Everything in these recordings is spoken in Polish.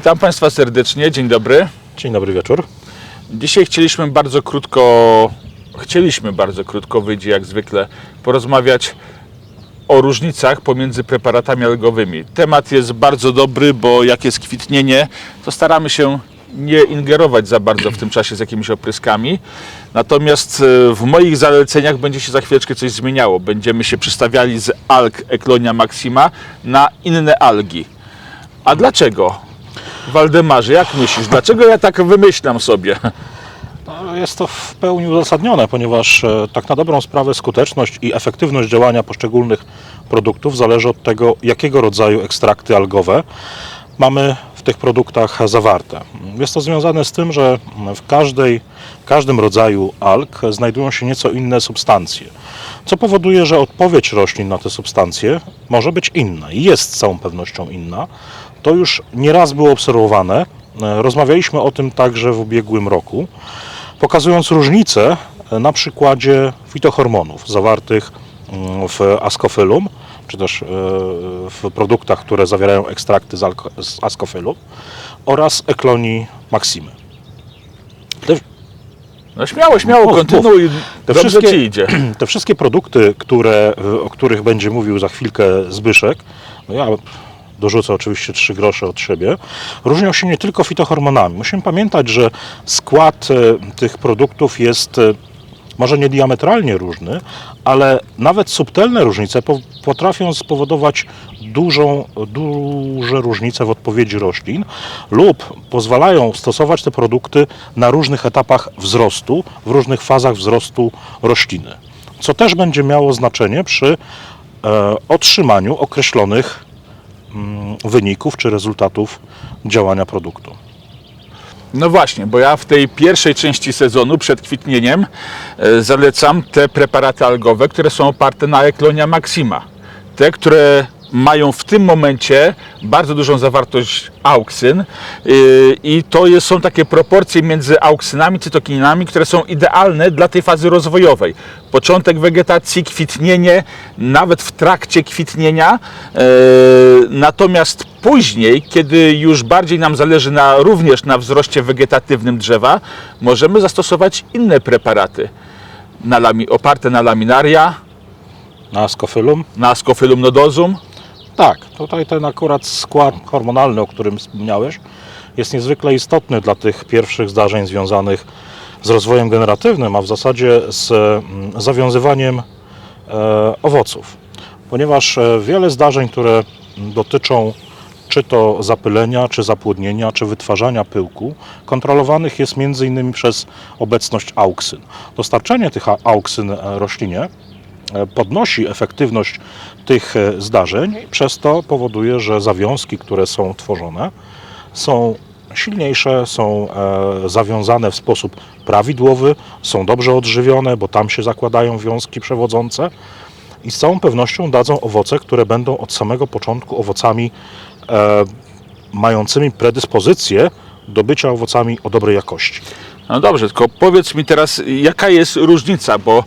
Witam Państwa serdecznie, dzień dobry. Dzień dobry wieczór. Dzisiaj chcieliśmy bardzo krótko, chcieliśmy bardzo krótko, wyjdzie jak zwykle, porozmawiać o różnicach pomiędzy preparatami algowymi. Temat jest bardzo dobry, bo jak jest kwitnienie, to staramy się nie ingerować za bardzo w tym czasie z jakimiś opryskami. Natomiast e, w moich zaleceniach będzie się za chwileczkę coś zmieniało. Będziemy się przestawiali z alg Eklonia maxima na inne algi. A dlaczego? Waldemarze, jak myślisz, dlaczego ja tak wymyślam sobie? No, Jest to w pełni uzasadnione, ponieważ e, tak na dobrą sprawę skuteczność i efektywność działania poszczególnych produktów zależy od tego, jakiego rodzaju ekstrakty algowe mamy w tych produktach zawarte. Jest to związane z tym, że w, każdej, w każdym rodzaju alg znajdują się nieco inne substancje, co powoduje, że odpowiedź roślin na te substancje może być inna i jest z całą pewnością inna. To już nieraz było obserwowane. E, Rozmawialiśmy o tym także w ubiegłym roku, pokazując różnice e, na przykładzie fitohormonów zawartych mm, w askofylum, czy też e, w produktach, które zawierają ekstrakty z, askofylum oraz eklonii maksimy. Te, No śmiało, śmiało, Mów, kontynuuj, Te wszystkie- Ci idzie. te wszystkie produkty, które, o których będzie mówił za chwilkę Zbyszek, no ja dorzucę oczywiście trzy grosze od siebie, różnią się nie tylko fitohormonami. Musimy pamiętać, że skład e, tych produktów jest e, może nie diametralnie różny, ale nawet subtelne różnice po- potrafią spowodować dużą, duże różnice w odpowiedzi roślin lub pozwalają stosować te produkty na różnych etapach wzrostu, w różnych fazach wzrostu rośliny. Co też będzie miało znaczenie przy e, otrzymaniu określonych wyników czy rezultatów działania produktu. No właśnie, bo ja w tej pierwszej części sezonu przed kwitnieniem e, zalecam te preparaty algowe, które są oparte na Eklonia maxima. Te, które mają w tym momencie bardzo dużą zawartość auksyn yy, i to jest, są takie proporcje między auksynami, cytokininami, które są idealne dla tej fazy rozwojowej. Początek wegetacji, kwitnienie, nawet w trakcie kwitnienia. Yy, natomiast później, kiedy już bardziej nam zależy na, również na wzroście wegetatywnym drzewa, możemy zastosować inne preparaty na lami, oparte na laminaria, Na askofylum na Scophyllum nodosum. Tak, tutaj ten akurat skład hormonalny, o którym wspomniałeś, jest niezwykle istotny dla tych pierwszych zdarzeń związanych z rozwojem generatywnym, a w zasadzie z mm, zawiązywaniem e, owoców. Ponieważ e, wiele zdarzeń, które dotyczą czy to zapylenia, czy zapłodnienia, czy wytwarzania pyłku, kontrolowanych jest m.in. przez obecność auksyn. Dostarczenie tych auksyn e, roślinie podnosi efektywność tych e, zdarzeń, przez to powoduje, że zawiązki, które są tworzone, są silniejsze, są e, zawiązane w sposób prawidłowy, są dobrze odżywione, bo tam się zakładają wiązki przewodzące i z całą pewnością dadzą owoce, które będą od samego początku owocami e, mającymi predyspozycję do bycia owocami o dobrej jakości. No dobrze, tylko powiedz mi teraz, jaka jest różnica, bo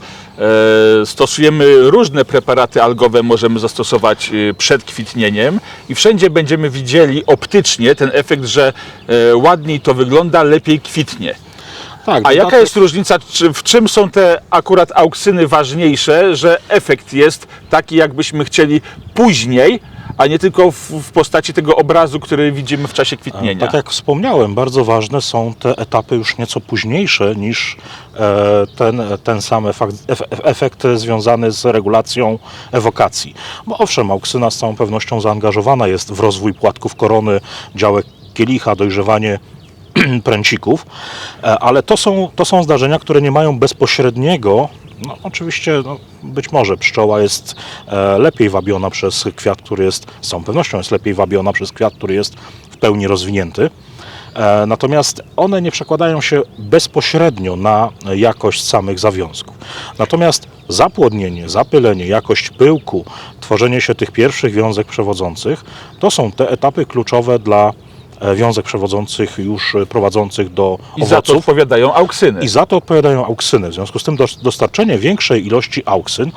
e, stosujemy różne preparaty algowe, możemy zastosować e, przed kwitnieniem i wszędzie będziemy widzieli optycznie ten efekt, że e, ładniej to wygląda, lepiej kwitnie. Tak, A jaka jest różnica, czy, w czym są te akurat auksyny ważniejsze, że efekt jest taki, jakbyśmy chcieli później, a nie tylko w, w postaci tego obrazu, który widzimy w czasie kwitnienia? Tak jak wspomniałem, bardzo ważne są te etapy już nieco późniejsze niż e, ten, ten sam efekt, ef- efekt związany z regulacją ewokacji. Bo owszem, auksyna z całą pewnością zaangażowana jest w rozwój płatków korony, działek kielicha, dojrzewanie pręcików, e, ale to są, to są zdarzenia, które nie mają bezpośredniego no, oczywiście, no, być może pszczoła jest e, lepiej wabiona przez kwiat, który jest, z całą pewnością jest lepiej wabiona przez kwiat, który jest w pełni rozwinięty. E, natomiast one nie przekładają się bezpośrednio na jakość samych zawiązków. Natomiast zapłodnienie, zapylenie, jakość pyłku, tworzenie się tych pierwszych wiązek przewodzących, to są te etapy kluczowe dla wiązek przewodzących już e, prowadzących do I za to owoców. odpowiadają auksyny. I za to odpowiadają auksyny. W związku z tym dos- dostarczenie większej ilości auksyn,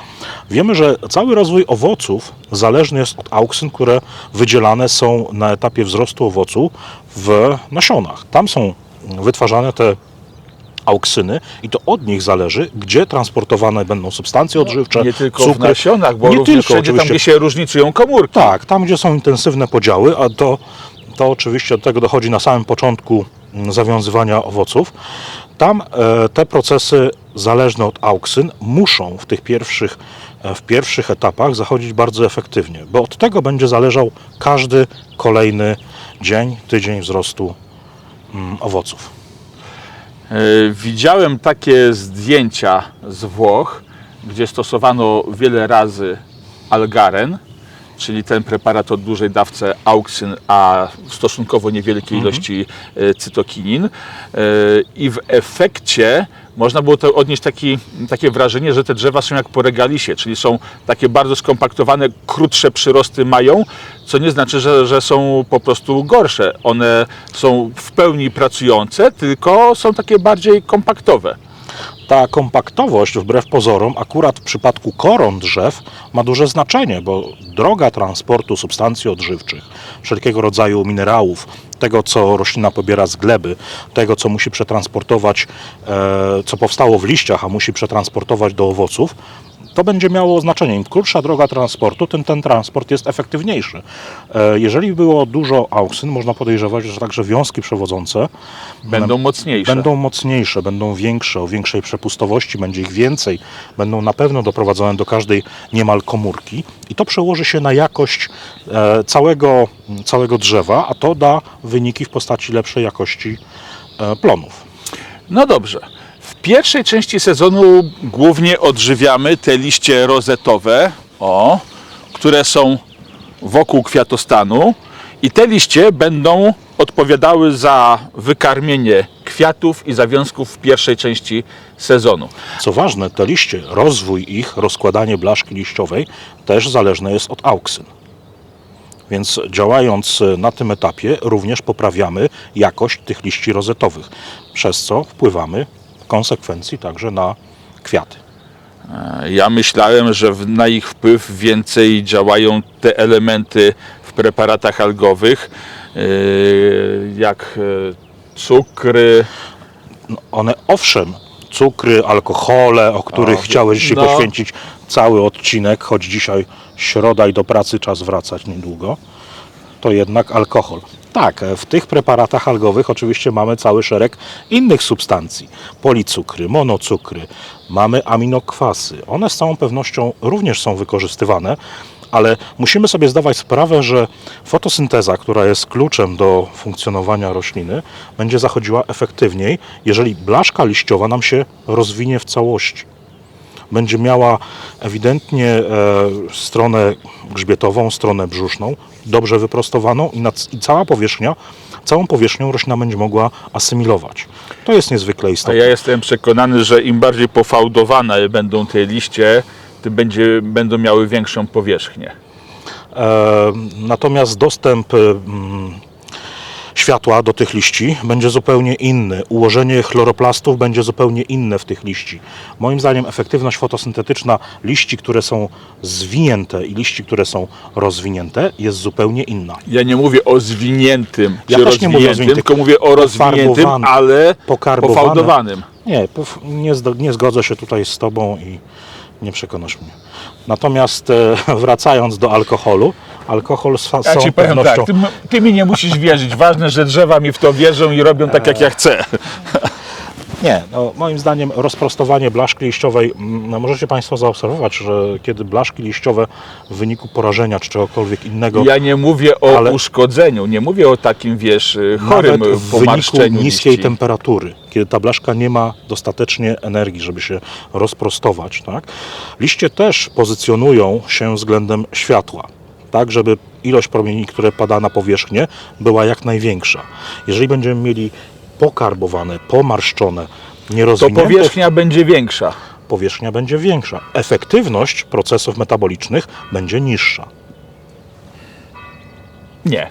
wiemy, że cały rozwój owoców zależny jest od auksyn, które wydzielane są na etapie wzrostu owocu w nasionach. Tam są wytwarzane te auksyny i to od nich zależy, gdzie transportowane będą substancje odżywcze, Nie tylko w cukry. nasionach, bo Nie tylko, wszędzie tam, oczywiście. gdzie się różnicują komórki. Tak, tam gdzie są intensywne podziały, a to, to oczywiście do tego dochodzi na samym początku mm, zawiązywania owoców. Tam e, te procesy zależne od auksyn muszą w tych pierwszych, e, w pierwszych etapach zachodzić bardzo efektywnie, bo od tego będzie zależał każdy kolejny dzień, tydzień wzrostu mm, owoców. E, Widziałem takie zdjęcia z Włoch, gdzie stosowano wiele razy algaren, czyli ten preparat o dużej dawce auksyn, a w stosunkowo niewielkiej ilości e, cytokinin. E, I w efekcie można było to odnieść taki, takie wrażenie, że te drzewa są jak po regalisie, czyli są takie bardzo skompaktowane, krótsze przyrosty mają, co nie znaczy, że, że są po prostu gorsze. One są w pełni pracujące, tylko są takie bardziej kompaktowe. Ta kompaktowość, wbrew pozorom, akurat w przypadku koron drzew ma duże znaczenie, bo droga transportu substancji odżywczych, wszelkiego rodzaju minerałów, tego co roślina pobiera z gleby, tego co musi przetransportować, e, co powstało w liściach, a musi przetransportować do owoców, to będzie miało znaczenie. Im krótsza droga transportu, tym ten transport jest efektywniejszy. E, Jeżeli było dużo auksyn, można podejrzewać, że także wiązki przewodzące Będą mocniejsze. Będą mocniejsze, będą większe, o większej przepustowości, będzie ich więcej, będą na pewno doprowadzone do każdej niemal komórki i to przełoży się na jakość e, całego, całego drzewa, a to da wyniki w postaci lepszej jakości e, plonów. No dobrze. Pierwszej części sezonu głównie odżywiamy te liście rozetowe, o, które są wokół kwiatostanu i te liście będą odpowiadały za wykarmienie kwiatów i zawiązków w pierwszej części sezonu. Co ważne, te liście, rozwój ich, rozkładanie blaszki liściowej też zależne jest od auksyn. Więc działając na tym etapie również poprawiamy jakość tych liści rozetowych, przez co wpływamy konsekwencji także na kwiaty. Ja myślałem, że na ich wpływ więcej działają te elementy w preparatach algowych, yy, jak e, cukry, No, One owszem, cukry, alkohole, o których O, chciałeś dzisiaj no. poświęcić cały odcinek, choć dzisiaj środa i do pracy czas wracać niedługo, to jednak alkohol. Tak, w tych preparatach algowych oczywiście mamy cały szereg innych substancji. Policukry, monocukry, mamy aminokwasy. One z całą pewnością również są wykorzystywane, ale musimy sobie zdawać sprawę, że fotosynteza, która jest kluczem do funkcjonowania rośliny, będzie zachodziła efektywniej, jeżeli blaszka liściowa nam się rozwinie w całości będzie miała ewidentnie e, stronę grzbietową, stronę brzuszną, dobrze wyprostowaną i, nad, i cała powierzchnia, całą powierzchnią roślina będzie mogła asymilować. To jest niezwykle A istotne. ja jestem przekonany, że im bardziej pofałdowane będą te liście, tym będzie, będą miały większą powierzchnię. E, natomiast dostęp mm, światła do tych liści będzie zupełnie inny. Ułożenie chloroplastów będzie zupełnie inne w tych liści. Moim zdaniem efektywność fotosyntetyczna liści, które są zwinięte i liści, które są rozwinięte jest zupełnie inna. Ja nie mówię o zwiniętym Ja czy nie mówię rozwiniętym, zwiniętym. tylko mówię o rozwiniętym, ale pofałdowanym. Nie, nie, nie zgodzę się tutaj z Tobą i nie przekonasz mnie. Natomiast e, wracając do alkoholu, alkohol z Ja całą powiem pewnością... tak, ty, ty mi nie musisz wierzyć. Ważne, że drzewa mi w to wierzą i robią tak, jak ja chcę. Nie, no, moim zdaniem rozprostowanie blaszki liściowej, no, możecie Państwo zaobserwować, że kiedy blaszki liściowe w wyniku porażenia czy czegokolwiek innego, Ja nie mówię o Ale- uszkodzeniu, nie mówię o takim, wiesz, chorym nawet w wyniku niskiej liści. temperatury, kiedy ta blaszka nie ma dostatecznie energii, żeby się rozprostować, tak? liście też pozycjonują się względem światła. Tak, żeby ilość promieni, które pada na powierzchnię, była jak największa. Jeżeli będziemy mieli pokarbowane, pomarszczone, To nierozwinięte powierzchnia będzie większa. powierzchnia będzie większa. Efektywność procesów metabolicznych będzie niższa. Nie.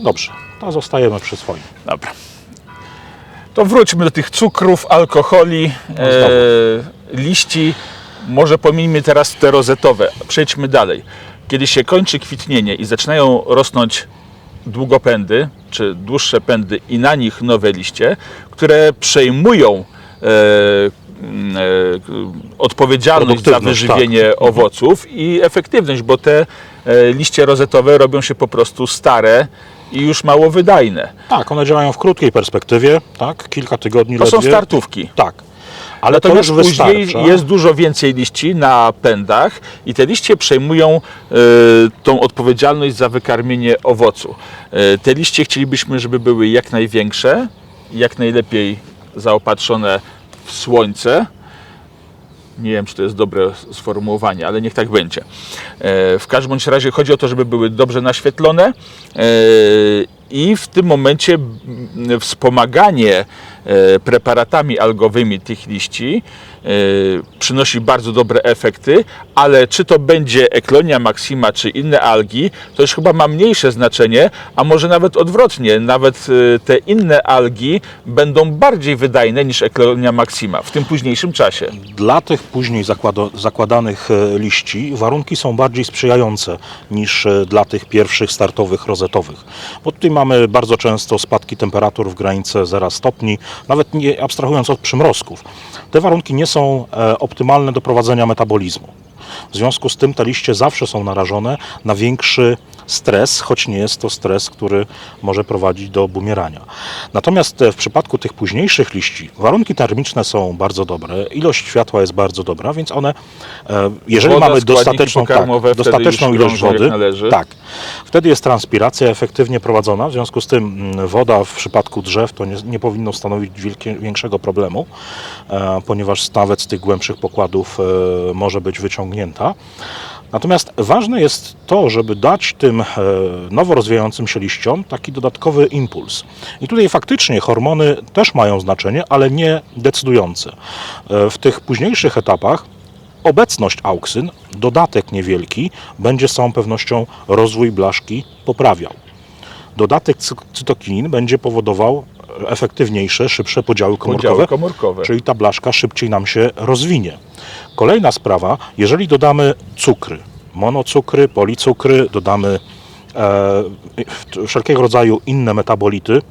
Dobrze, to zostajemy przy swoim. Dobra. To wróćmy do tych cukrów, alkoholi, znowu. e, liści. Może pomijmy teraz te rozetowe. Przejdźmy dalej. Kiedy się kończy kwitnienie i zaczynają rosnąć długopędy, czy dłuższe pędy i na nich nowe liście, które przejmują e, e, odpowiedzialność za wyżywienie owoców i efektywność, bo te e, liście rozetowe robią się po prostu stare i już mało wydajne. Tak, one działają w krótkiej perspektywie, tak, kilka tygodni To są ledwie. startówki. Tak, ale to już później wystarcza. jest dużo więcej liści na pędach i te liście przejmują e, tą odpowiedzialność za wykarmienie owocu. E, te liście chcielibyśmy, żeby były jak największe, jak najlepiej zaopatrzone w słońce. Nie wiem, czy to jest dobre sformułowanie, ale niech tak będzie. E, W każdym razie chodzi o to, żeby były dobrze naświetlone i w tym momencie wspomaganie preparatami algowymi tych liści e, przynosi bardzo dobre efekty, ale czy to będzie Eklonia maxima, czy inne algi, to już chyba ma mniejsze znaczenie, a może nawet odwrotnie, nawet e, te inne algi będą bardziej wydajne niż Eklonia maxima w tym późniejszym czasie. Dla tych później zakładanych e, liści warunki są bardziej sprzyjające niż e, dla tych pierwszych startowych rozetowych. Bo tutaj mamy bardzo często spadki temperatur w granice 0 stopni, nawet nie abstrahując od przymrozków. Te warunki nie są e, optymalne do prowadzenia metabolizmu. W związku z tym te liście zawsze są narażone na większy stres, choć nie jest to stres, który może prowadzić do bumierania. Natomiast e, w przypadku tych późniejszych liści warunki termiczne są bardzo dobre, ilość światła jest bardzo dobra, więc one, e, jeżeli Woda, mamy dostateczną, tak, dostateczną ilość wody, tak, wtedy jest transpiracja efektywnie prowadzona, w związku z tym mm, woda w przypadku drzew to nie, nie powinno stanowić wielkie, większego problemu, e, ponieważ nawet z tych głębszych pokładów może być wyciągnięta. Natomiast ważne jest to, żeby dać tym e, nowo rozwijającym się liściom taki dodatkowy impuls. I tutaj faktycznie hormony też mają znaczenie, ale nie decydujące. E, W tych późniejszych etapach obecność auksyn, dodatek niewielki, będzie z całą pewnością rozwój blaszki poprawiał. Dodatek cy- cytokinin będzie powodował efektywniejsze, szybsze podziały komórkowe, Podziały komórkowe. czyli ta blaszka szybciej nam się rozwinie. Kolejna sprawa, jeżeli dodamy cukry, monocukry, policukry, dodamy e, wszelkiego rodzaju inne metabolity,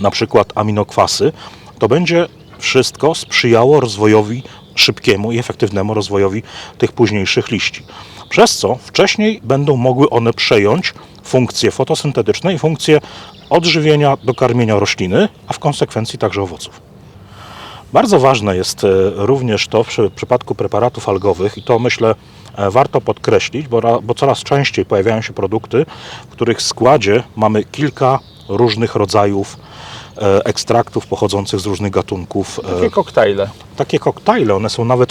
na przykład aminokwasy, to będzie wszystko sprzyjało rozwojowi szybkiemu i efektywnemu rozwojowi tych późniejszych liści. Przez co wcześniej będą mogły one przejąć funkcje fotosyntetyczne i funkcje odżywienia, dokarmienia rośliny, a w konsekwencji także owoców. Bardzo ważne jest e, również to w przy- przypadku preparatów algowych i to myślę e, warto podkreślić, bo, bo coraz częściej pojawiają się produkty, w których składzie mamy kilka różnych rodzajów ekstraktów pochodzących z różnych gatunków. e, Takie koktajle. takie koktajle, one są nawet,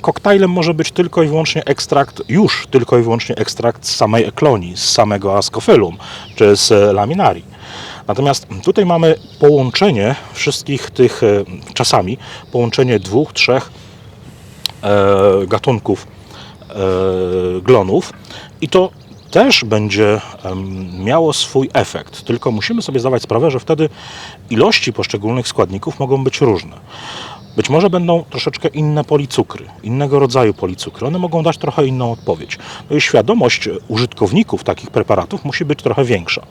koktajlem może być tylko i wyłącznie ekstrakt, już tylko i wyłącznie ekstrakt z samej eklonii, z samego ascophyllum, czy z e, laminarii. Natomiast tutaj mamy połączenie wszystkich tych, e, czasami połączenie dwóch, trzech e, gatunków e, glonów i to też będzie miało swój efekt, tylko musimy sobie zdawać sprawę, że wtedy ilości poszczególnych składników mogą być różne. Być może będą troszeczkę inne policukry, innego rodzaju policukry. One mogą dać trochę inną odpowiedź. No i świadomość użytkowników takich preparatów musi być trochę większa.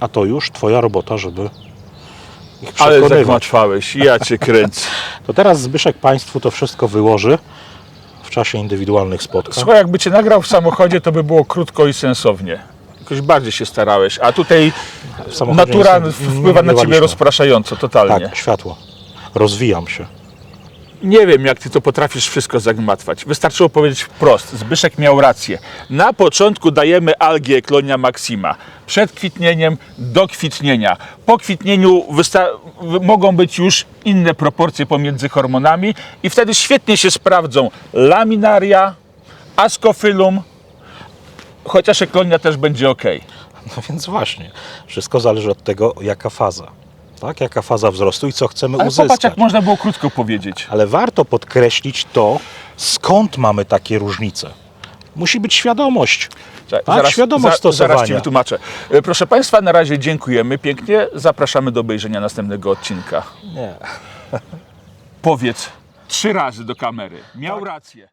A to już Twoja robota, żeby ich Ale przekonywać. zagmatwałeś, ja cię kręcę. To teraz Zbyszek Państwu to wszystko wyłoży czasie indywidualnych spotkań. Słuchaj, jakby cię nagrał w samochodzie, to by było krótko i sensownie. Jakoś bardziej się starałeś, a tutaj natura nie wpływa na ciebie rozpraszająco, totalnie. Tak, światło. Rozwijam się. Nie wiem, jak ty to potrafisz wszystko zagmatwać. Wystarczyło powiedzieć wprost. Zbyszek miał rację. Na początku dajemy algię Eklonia maxima. Przed kwitnieniem do kwitnienia. Po kwitnieniu mogą być już inne proporcje pomiędzy hormonami i wtedy świetnie się sprawdzą laminaria, ascophyllum, chociaż Eklonia też będzie ok. No więc właśnie, wszystko zależy od tego, jaka faza. Tak, jaka faza wzrostu i co chcemy Ale uzyskać. popatrz, jak można było krótko powiedzieć. Ale warto podkreślić to, skąd mamy takie różnice. Musi być świadomość. Tak, świadomość Zaraz Ci stosowania. wytłumaczę. E, Proszę Państwa, na razie dziękujemy pięknie. Zapraszamy do obejrzenia następnego odcinka. Nie. Powiedz trzy razy do kamery. Miał rację.